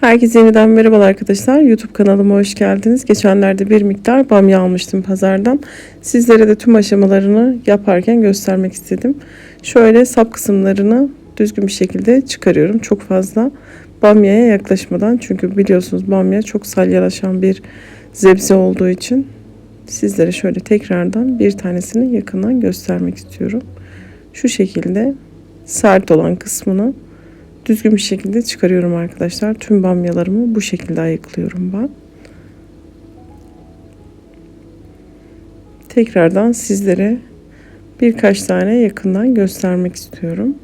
Herkese yeniden merhabalar arkadaşlar. YouTube kanalıma hoş geldiniz. Geçenlerde bir miktar bamya almıştım pazardan. Sizlere de tüm aşamalarını yaparken göstermek istedim. Şöyle sap kısımlarını düzgün bir şekilde çıkarıyorum. Çok fazla bamyaya yaklaşmadan. Çünkü biliyorsunuz bamya çok salyalaşan bir zebze olduğu için sizlere şöyle tekrardan bir tanesini yakından göstermek istiyorum. Şu şekilde sert olan kısmını düzgün bir şekilde çıkarıyorum arkadaşlar. Tüm bamyalarımı bu şekilde ayıklıyorum ben. Tekrardan sizlere birkaç tane yakından göstermek istiyorum.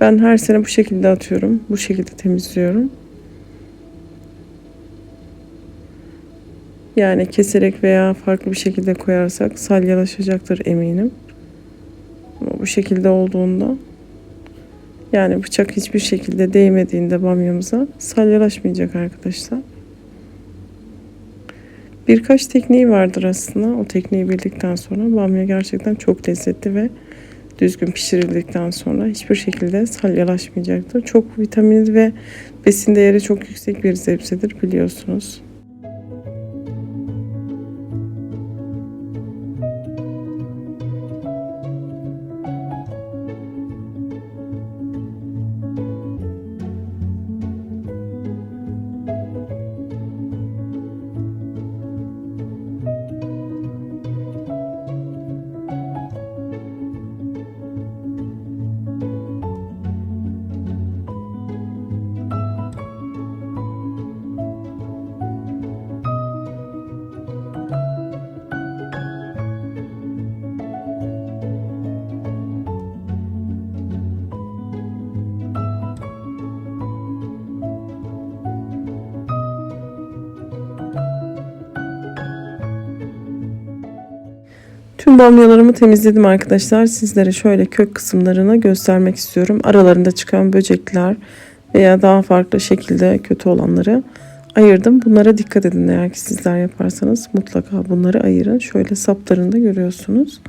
Ben her sene bu şekilde atıyorum. Bu şekilde temizliyorum. Yani keserek veya farklı bir şekilde koyarsak salyalaşacaktır eminim. Ama bu şekilde olduğunda yani bıçak hiçbir şekilde değmediğinde bamyamıza salyalaşmayacak arkadaşlar. Birkaç tekniği vardır aslında. O tekniği bildikten sonra bamya gerçekten çok lezzetli ve düzgün pişirildikten sonra hiçbir şekilde salyalaşmayacaktır. Çok vitamini ve besin değeri çok yüksek bir sebzedir biliyorsunuz. Tüm bamyalarımı temizledim arkadaşlar. Sizlere şöyle kök kısımlarını göstermek istiyorum. Aralarında çıkan böcekler veya daha farklı şekilde kötü olanları ayırdım. Bunlara dikkat edin eğer ki sizler yaparsanız mutlaka bunları ayırın. Şöyle saplarını da görüyorsunuz.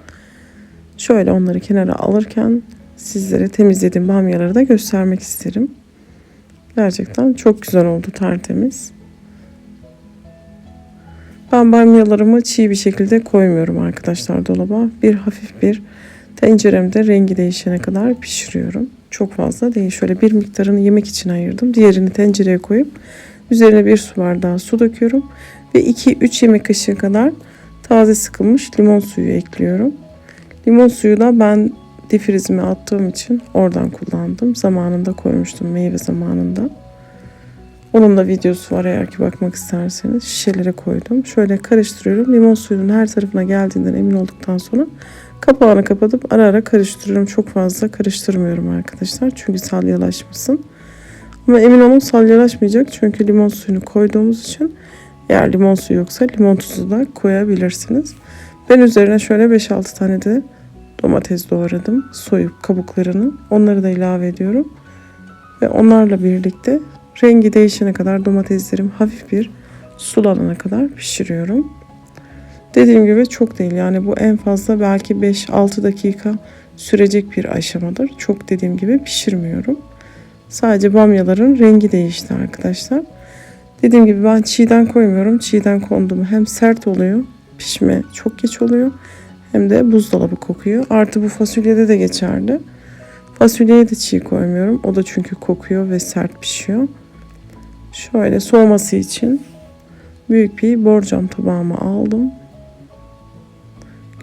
Şöyle onları kenara alırken sizlere temizlediğim bamyaları da göstermek isterim. Gerçekten çok güzel oldu tertemiz. Ben bamyalarımı çiğ bir şekilde koymuyorum arkadaşlar dolaba. Bir hafif bir tenceremde rengi değişene kadar pişiriyorum. Çok fazla değil. Şöyle bir miktarını yemek için ayırdım. Diğerini tencereye koyup üzerine bir su bardağı su döküyorum. Ve 2-3 yemek kaşığı kadar taze sıkılmış limon suyu ekliyorum. Limon suyu da ben difrizime attığım için oradan kullandım. Zamanında koymuştum meyve zamanında. Onun da videosu var eğer ki bakmak isterseniz. Şişelere koydum. Şöyle karıştırıyorum. Limon suyunun her tarafına geldiğinden emin olduktan sonra kapağını kapatıp ara ara karıştırıyorum. Çok fazla karıştırmıyorum arkadaşlar. Çünkü salyalaşmasın. Ama emin olun salyalaşmayacak. Çünkü limon suyunu koyduğumuz için eğer limon suyu yoksa limon tuzu da koyabilirsiniz. Ben üzerine şöyle 5-6 tane de domates doğradım. Soyup kabuklarını. Onları da ilave ediyorum. Ve onlarla birlikte rengi değişene kadar domateslerim hafif bir sulanana kadar pişiriyorum. Dediğim gibi çok değil yani bu en fazla belki 5-6 dakika sürecek bir aşamadır. Çok dediğim gibi pişirmiyorum. Sadece bamyaların rengi değişti arkadaşlar. Dediğim gibi ben çiğden koymuyorum. Çiğden kondu mu hem sert oluyor, pişme çok geç oluyor hem de buzdolabı kokuyor. Artı bu fasulyede de geçerli. Fasulyeye de çiğ koymuyorum. O da çünkü kokuyor ve sert pişiyor. Şöyle soğuması için büyük bir borcam tabağıma aldım.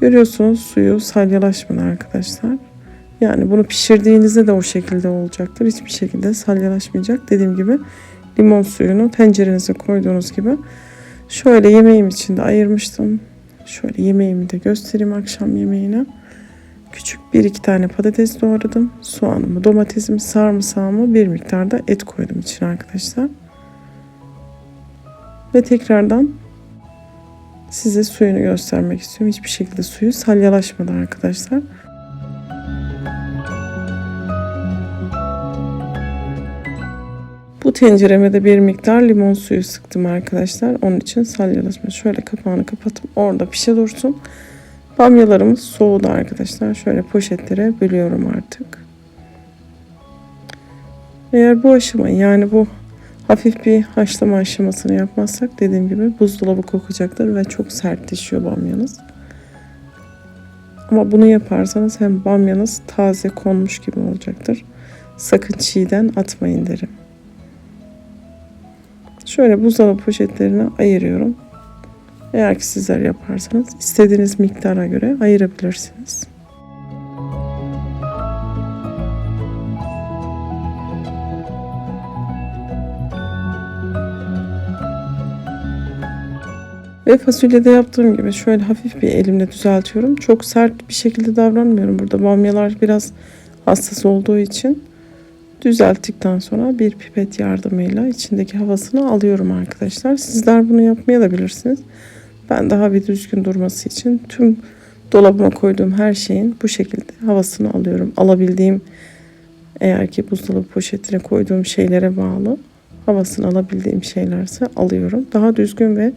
Görüyorsunuz suyu salyalaşmadı arkadaşlar. Yani bunu pişirdiğinizde de o şekilde olacaktır. Hiçbir şekilde salyalaşmayacak. Dediğim gibi limon suyunu tencerenize koyduğunuz gibi şöyle yemeğim için de ayırmıştım. Şöyle yemeğimi de göstereyim akşam yemeğine. Küçük bir iki tane patates doğradım. Soğanımı, domatesimi, sarımsağımı bir miktarda et koydum için arkadaşlar. Ve tekrardan size suyunu göstermek istiyorum. Hiçbir şekilde suyu salyalaşmadı arkadaşlar. Bu tencereme de bir miktar limon suyu sıktım arkadaşlar. Onun için salyalaşma. Şöyle kapağını kapatıp orada pişe dursun. Bamyalarımız soğudu arkadaşlar. Şöyle poşetlere bölüyorum artık. Eğer bu aşamayı yani bu hafif bir haşlama aşamasını yapmazsak dediğim gibi buzdolabı kokacaktır ve çok sertleşiyor bamyanız. Ama bunu yaparsanız hem bamyanız taze konmuş gibi olacaktır. Sakın çiğden atmayın derim. Şöyle buzdolabı poşetlerine ayırıyorum. Eğer ki sizler yaparsanız istediğiniz miktara göre ayırabilirsiniz. Ve fasulyede yaptığım gibi şöyle hafif bir elimle düzeltiyorum. Çok sert bir şekilde davranmıyorum. Burada bamyalar biraz hassas olduğu için düzelttikten sonra bir pipet yardımıyla içindeki havasını alıyorum arkadaşlar. Sizler bunu yapmaya da bilirsiniz. Ben daha bir düzgün durması için tüm dolabıma koyduğum her şeyin bu şekilde havasını alıyorum. Alabildiğim eğer ki buzdolabı poşetine koyduğum şeylere bağlı havasını alabildiğim şeylerse alıyorum. Daha düzgün ve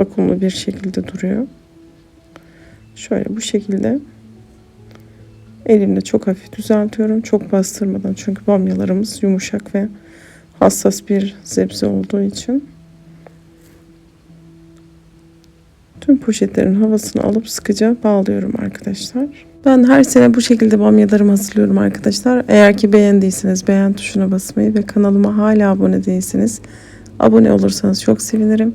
vakumlu bir şekilde duruyor. Şöyle bu şekilde elimle çok hafif düzeltiyorum. Çok bastırmadan çünkü bamyalarımız yumuşak ve hassas bir sebze olduğu için. Tüm poşetlerin havasını alıp sıkıca bağlıyorum arkadaşlar. Ben her sene bu şekilde bamyalarımı hazırlıyorum arkadaşlar. Eğer ki beğendiyseniz beğen tuşuna basmayı ve kanalıma hala abone değilseniz abone olursanız çok sevinirim.